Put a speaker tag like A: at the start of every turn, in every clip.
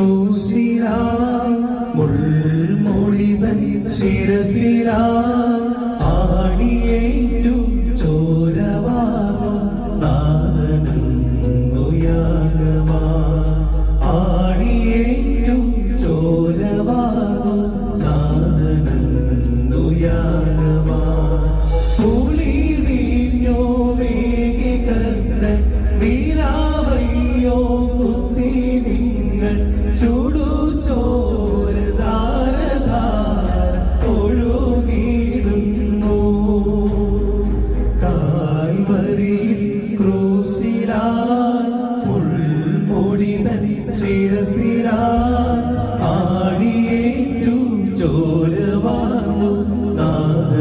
A: cruz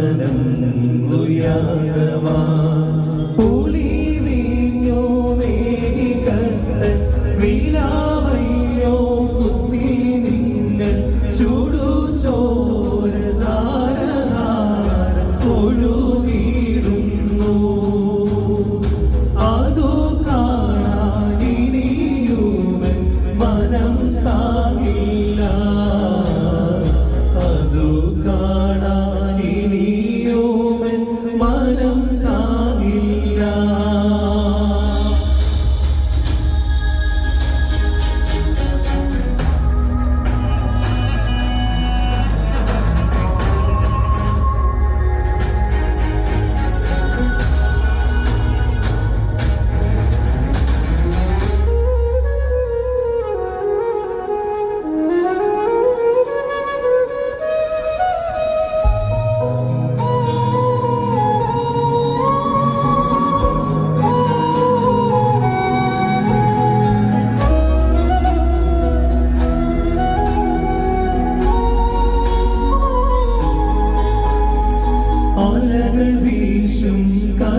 A: നാദനം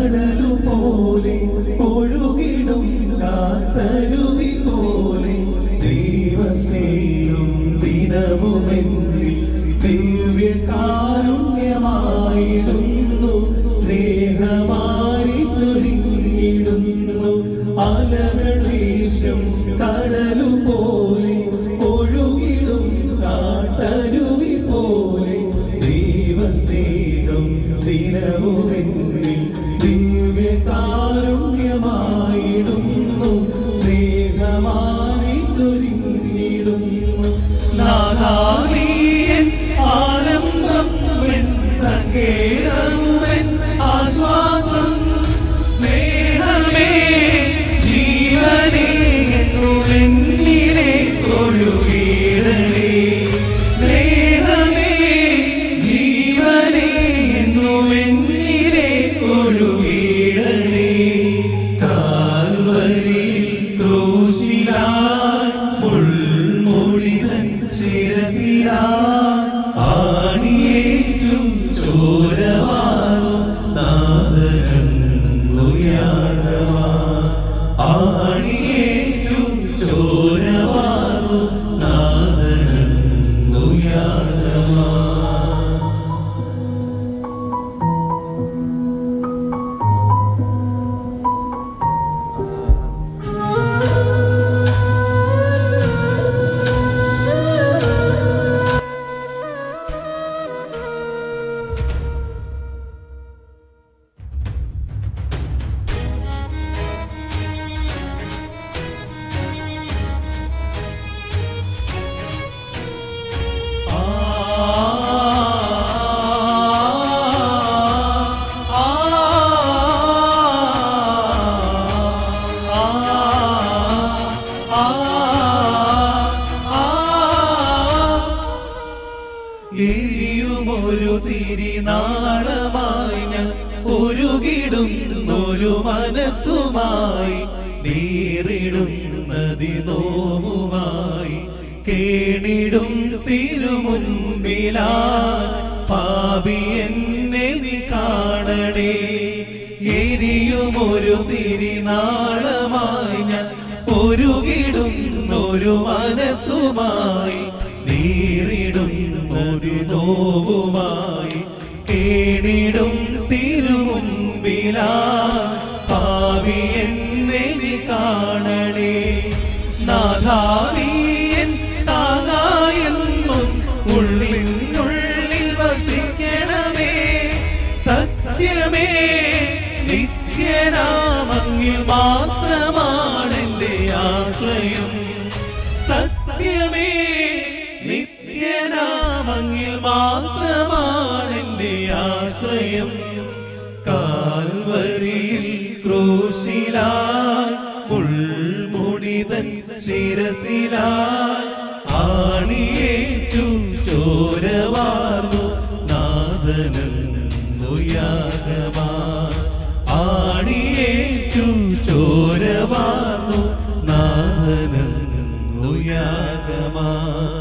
A: കടലു പോലെ ഒഴുകിടും കാത്തരുവി പോലെ ദൈവസ്നേഹം ദിനവുമെന്നിൽ ദിവ്യ കാരുണ്യമായിടുന്നു സ്നേഹമാരി ചൊരിഞ്ഞിടുന്നു. അലകൾ വീശും കടലു പോലെ ഒഴുകിടും കാട്ടരുവി പോലെ ദൈവസ്നേഹം ദിനവുമെന്നിൽ ആണിയേറ്റും എരിയുമൊരു തിരിനാളമായി ഞാൻ ഒരു മനസ്സുമായി നേരിടുന്നതി നോവുമായി കേണിടും തിരുമുൻപിലാ പാപി എന്നെ നീ കാണണേ. എരിയുമൊരു തിരിനാളമായി ഞാൻ ഒരു മനസ്സുമായി നോവുമായി കേടിടും തിരുമുമ്പിലാ. പാവി എന്നെ കാണണേ. നാഥാനീയൻ താങ്ങായെന്നും ഉള്ളിനുള്ളിൽ വസിക്കണമേ. സത്യമേ ആശ്രയം. മാത്രമാണെന്റെ ആശ്രയം. കാൽവരിയിൽ ക്രൂശിലാൽ മുൾമുടിതൻ ശിരസിലാൽ ആണിയേറ്റു ചോരവാർന്നു നാദനം ഉയാകമാർ ആണിയേറ്റു ചോരവാർന്നു നാദനം ഉയാകമാർ